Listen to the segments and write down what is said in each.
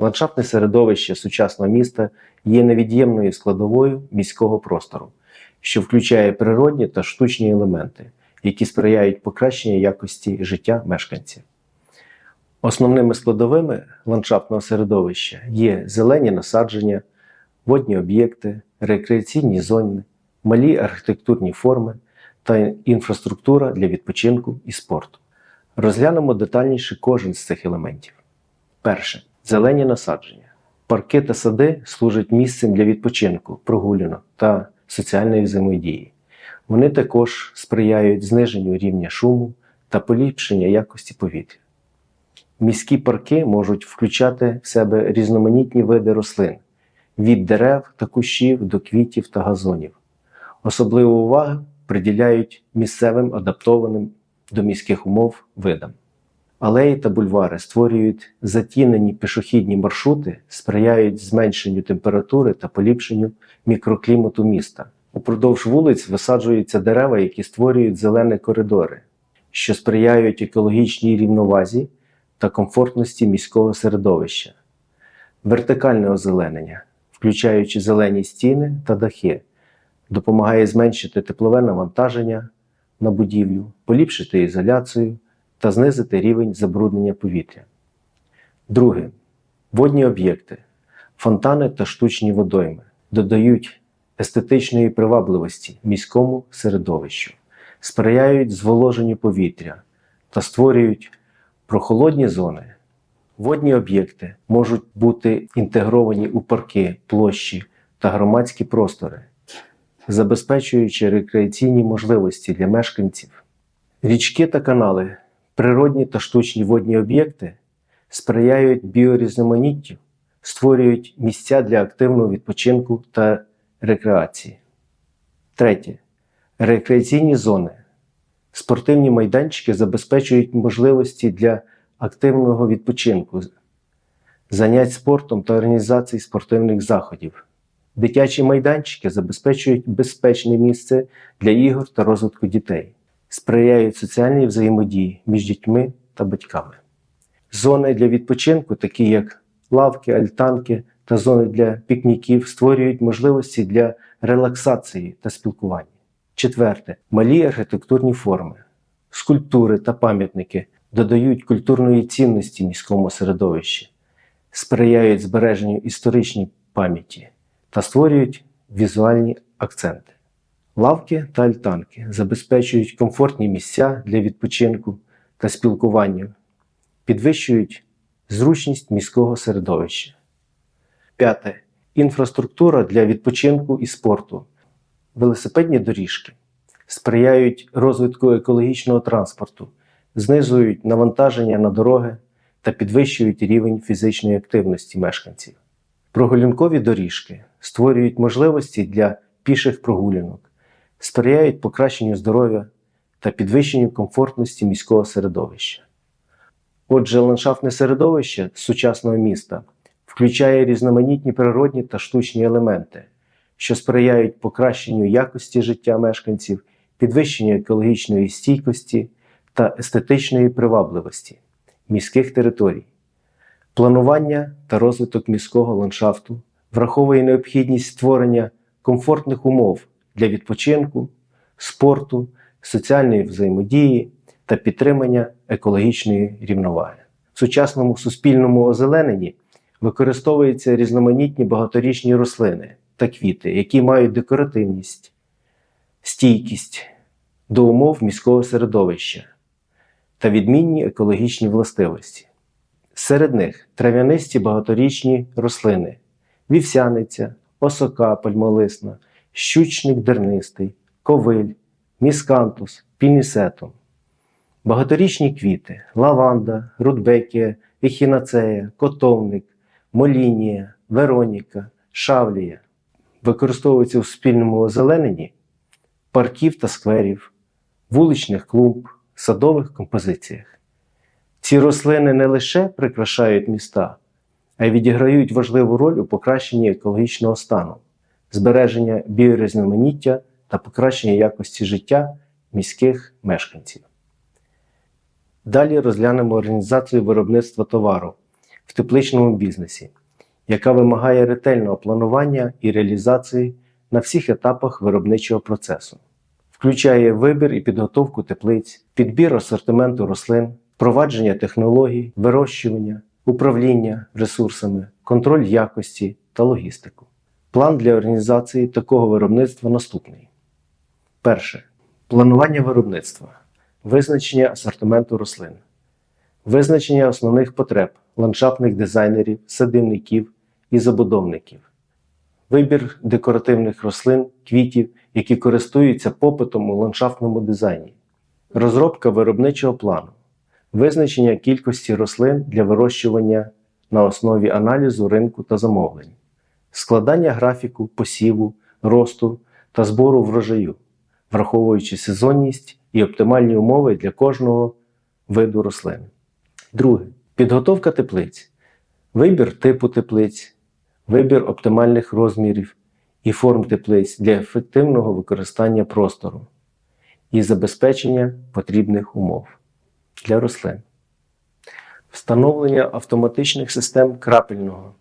Ландшафтне середовище сучасного міста є невід'ємною складовою міського простору, що включає природні та штучні елементи, які сприяють покращенню якості життя мешканців. Основними складовими ландшафтного середовища є зелені насадження, водні об'єкти, рекреаційні зони, малі архітектурні форми та інфраструктура для відпочинку і спорту. Розглянемо детальніше кожен з цих елементів. Перше зелені насадження. Парки та сади служать місцем для відпочинку, прогулянок та соціальної взаємодії. Вони також сприяють зниженню рівня шуму та поліпшенню якості повітря. Міські парки можуть включати в себе різноманітні види рослин від дерев та кущів до квітів та газонів. Особливу увагу приділяють місцевим адаптованим до міських умов видам. Алеї та бульвари створюють затінені пішохідні маршрути, сприяють зменшенню температури та поліпшенню мікроклімату міста. Упродовж вулиць висаджуються дерева, які створюють зелені коридори, що сприяють екологічній рівновазі та комфортності міського середовища. Вертикальне озеленення, включаючи зелені стіни та дахи, допомагає зменшити теплове навантаження на будівлю, поліпшити ізоляцію та знизити рівень забруднення повітря. Друге. Водні об'єкти, фонтани та штучні водойми додають естетичної привабливості міському середовищу, сприяють зволоженню повітря та створюють прохолодні зони. Водні об'єкти можуть бути інтегровані у парки, площі та громадські простори, забезпечуючи рекреаційні можливості для мешканців. Річки та канали, природні та штучні водні об'єкти сприяють біорізноманіттю, створюють місця для активного відпочинку та рекреації. Третє. Рекреаційні зони. Спортивні майданчики забезпечують можливості для активного відпочинку, занять спортом та організації спортивних заходів. Дитячі майданчики забезпечують безпечне місце для ігор та розвитку дітей, сприяють соціальній взаємодії між дітьми та батьками. Зони для відпочинку, такі як лавки, альтанки та зони для пікніків, створюють можливості для релаксації та спілкування. Четверте малі архітектурні форми, скульптури та пам'ятники додають культурної цінності міському середовищі, сприяють збереженню історичній пам'яті та створюють візуальні акценти. Лавки та альтанки забезпечують комфортні місця для відпочинку та спілкування, підвищують зручність міського середовища. П'яте. Інфраструктура для відпочинку і спорту. Велосипедні доріжки сприяють розвитку екологічного транспорту, знижують навантаження на дороги та підвищують рівень фізичної активності мешканців. Прогулянкові доріжки створюють можливості для піших прогулянок, сприяють покращенню здоров'я та підвищенню комфортності міського середовища. Отже, ландшафтне середовище сучасного міста включає різноманітні природні та штучні елементи, що сприяють покращенню якості життя мешканців, підвищенню екологічної стійкості та естетичної привабливості міських територій. Планування та розвиток міського ландшафту враховує необхідність створення комфортних умов для відпочинку, спорту, соціальної взаємодії та підтримання екологічної рівноваги. В сучасному суспільному озелененні використовуються різноманітні багаторічні рослини та квіти, які мають декоративність, стійкість до умов міського середовища та відмінні екологічні властивості. Серед них трав'янисті багаторічні рослини, вівсяниця, осока пальмолисна, щучник дернистий, ковиль, міскантус, пінісетум. Багаторічні квіти лаванда, рудбекія, ехінацея, котовник, молінія, вероніка, шавлія використовуються у спільному озелененні парків та скверів, вуличних клумб, садових композиціях. Ці рослини не лише прикрашають міста, а й відіграють важливу роль у покращенні екологічного стану, збереження біорізноманіття та покращення якості життя міських мешканців. Далі розглянемо організацію виробництва товару в тепличному бізнесі, яка вимагає ретельного планування і реалізації на всіх етапах виробничого процесу. Включає вибір і підготовку теплиць, підбір асортименту рослин, впровадження технологій, вирощування, управління ресурсами, контроль якості та логістику. План для організації такого виробництва наступний. Перше. Планування виробництва, визначення асортименту рослин, визначення основних потреб ландшафтних дизайнерів, садівників і забудовників, вибір декоративних рослин, квітів, які користуються попитом у ландшафтному дизайні, розробка виробничого плану, визначення кількості рослин для вирощування на основі аналізу ринку та замовлень, складання графіку, посіву, росту та збору врожаю, враховуючи сезонність і оптимальні умови для кожного виду рослин. Друге. Підготовка теплиць, вибір типу теплиць, вибір оптимальних розмірів і форм теплиць для ефективного використання простору і забезпечення потрібних умов для рослин, встановлення автоматичних систем крапельного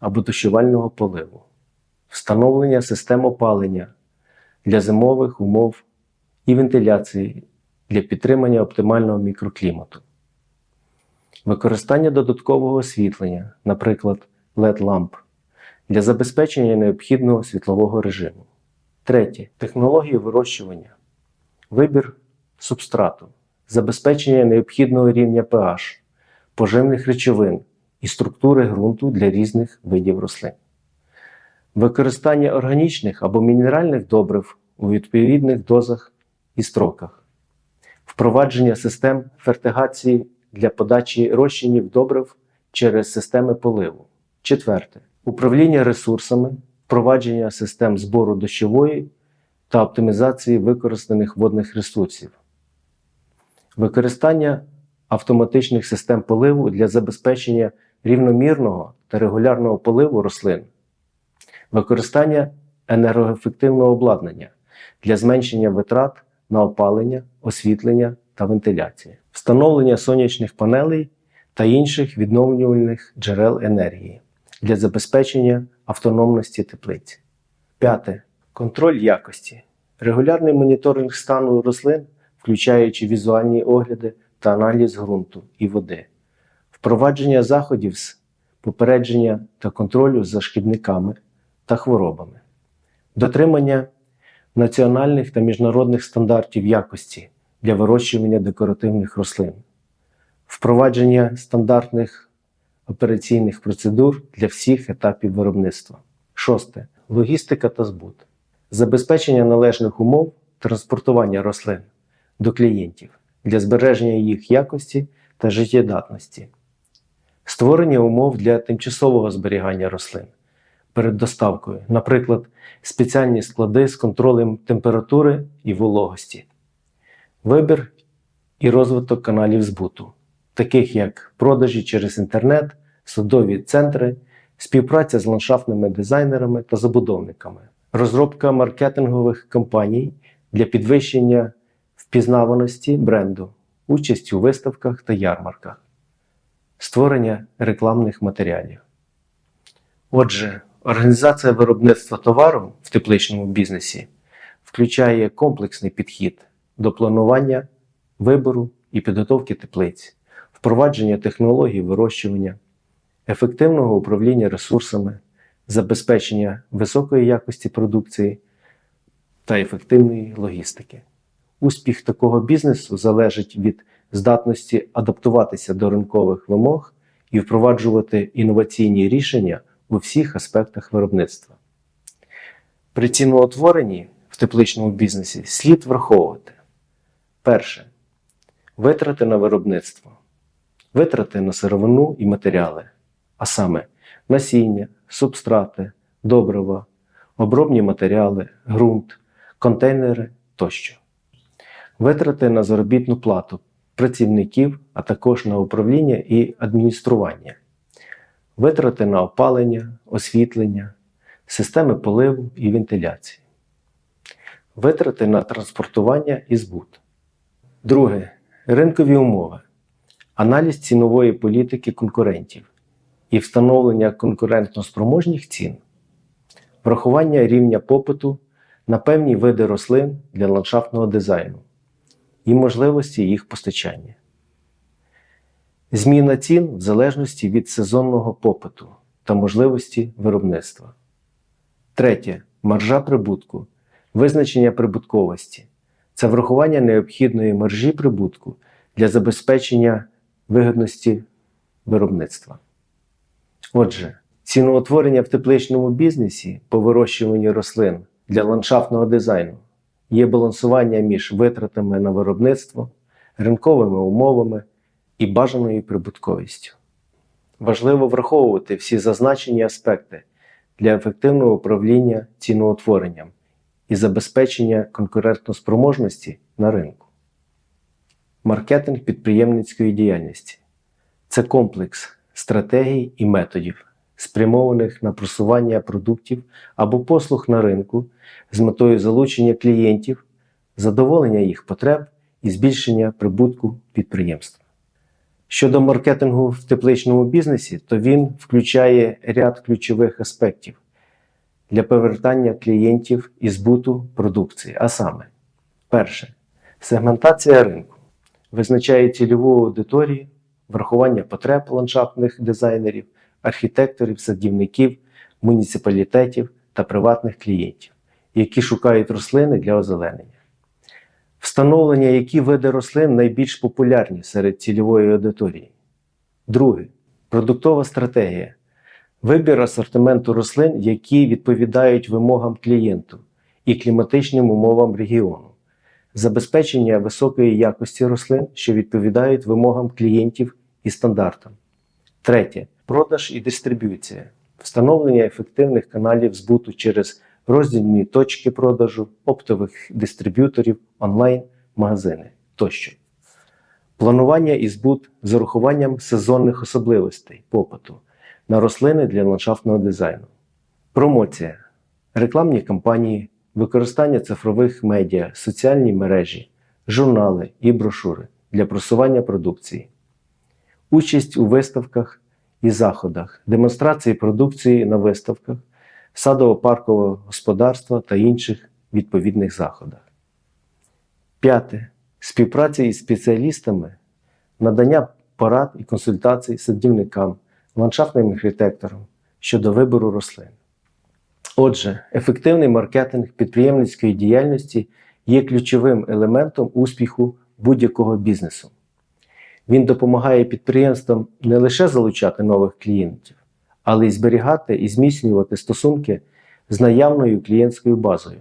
або дощувального поливу, встановлення систем опалення для зимових умов і вентиляції для підтримання оптимального мікроклімату. Використання додаткового освітлення, наприклад, LED-ламп, для забезпечення необхідного світлового режиму. Третє. Технології вирощування, вибір субстрату, забезпечення необхідного рівня pH, поживних речовин і структури ґрунту для різних видів рослин. Використання органічних або мінеральних добрив у відповідних дозах і строках, впровадження систем фертигації для подачі розчинів добрив через системи поливу. Четверте. Управління ресурсами, впровадження систем збору дощової та оптимізації використаних водних ресурсів. Використання автоматичних систем поливу для забезпечення рівномірного та регулярного поливу рослин. Використання енергоефективного обладнання для зменшення витрат на опалення, освітлення та вентиляції, встановлення сонячних панелей та інших відновлювальних джерел енергії для забезпечення автономності теплиць. П'яте. Контроль якості. Регулярний моніторинг стану рослин, включаючи візуальні огляди та аналіз ґрунту і води, впровадження заходів з попередження та контролю за шкідниками та хворобами, дотримання національних та міжнародних стандартів якості для вирощування декоративних рослин, впровадження стандартних операційних процедур для всіх етапів виробництва. Шосте. Логістика та збут. Забезпечення належних умов транспортування рослин до клієнтів для збереження їх якості та життєдатності, створення умов для тимчасового зберігання рослин. Перед доставкою, наприклад, спеціальні склади з контролем температури і вологості, вибір і розвиток каналів збуту, таких як продажі через інтернет, судові центри, співпраця з ландшафтними дизайнерами та забудовниками, розробка маркетингових кампаній для підвищення впізнаваності бренду, участь у виставках та ярмарках, створення рекламних матеріалів. Отже, організація виробництва товару в тепличному бізнесі включає комплексний підхід до планування, вибору і підготовки теплиць, впровадження технологій вирощування, ефективного управління ресурсами, забезпечення високої якості продукції та ефективної логістики. Успіх такого бізнесу залежить від здатності адаптуватися до ринкових вимог і впроваджувати інноваційні рішення у всіх аспектах виробництва. При ціноутворенні в тепличному бізнесі слід враховувати перше. Витрати на виробництво, витрати на сировину і матеріали, а саме насіння, субстрати, добрива, обробні матеріали, ґрунт, контейнери тощо. Витрати на заробітну плату працівників, а також на управління і адміністрування, витрати на опалення, освітлення, системи поливу і вентиляції, витрати на транспортування і збут. Друге. Ринкові умови. Аналіз цінової політики конкурентів, і встановлення конкурентноспроможних цін, врахування рівня попиту на певні види рослин для ландшафтного дизайну і можливості їх постачання. Зміна цін в залежності від сезонного попиту та можливості виробництва. Третє. Маржа прибутку. Визначення прибутковості. Це врахування необхідної маржі прибутку для забезпечення вигідності виробництва. Отже, ціноутворення в тепличному бізнесі по вирощуванню рослин для ландшафтного дизайну є балансування між витратами на виробництво, ринковими умовами і бажаною прибутковістю. Важливо враховувати всі зазначені аспекти для ефективного управління ціноутворенням і забезпечення конкурентоспроможності на ринку. Маркетинг підприємницької діяльності це комплекс стратегій і методів, спрямованих на просування продуктів або послуг на ринку з метою залучення клієнтів, задоволення їх потреб і збільшення прибутку підприємства. Щодо маркетингу в тепличному бізнесі, то він включає ряд ключових аспектів для повертання клієнтів і збуту продукції. А саме, перше, сегментація ринку визначає цільову аудиторію, врахування потреб ландшафтних дизайнерів, архітекторів, садівників, муніципалітетів та приватних клієнтів, які шукають рослини для озеленення. Встановлення, які види рослин найбільш популярні серед цільової аудиторії. Друге. Продуктова стратегія. Вибір асортименту рослин, які відповідають вимогам клієнту і кліматичним умовам регіону. Забезпечення високої якості рослин, що відповідають вимогам клієнтів і стандартам. Третє. Продаж і дистриб'юція. Встановлення ефективних каналів збуту через роздільні точки продажу, оптових дистриб'юторів, онлайн-магазини тощо. Планування і збут з урахуванням сезонних особливостей попиту на рослини для ландшафтного дизайну. Промоція, рекламні кампанії, використання цифрових медіа, соціальні мережі, журнали і брошури для просування продукції, участь у виставках і заходах, демонстрації продукції на виставках, садово-паркового господарства та інших відповідних заходах. П'яте. Співпраця із спеціалістами, надання порад і консультацій садівникам, ландшафтним архітекторам щодо вибору рослин. Отже, ефективний маркетинг підприємницької діяльності є ключовим елементом успіху будь-якого бізнесу. Він допомагає підприємствам не лише залучати нових клієнтів, але й зберігати і зміцнювати стосунки з наявною клієнтською базою,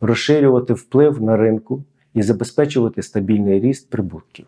розширювати вплив на ринку і забезпечувати стабільний ріст прибутків.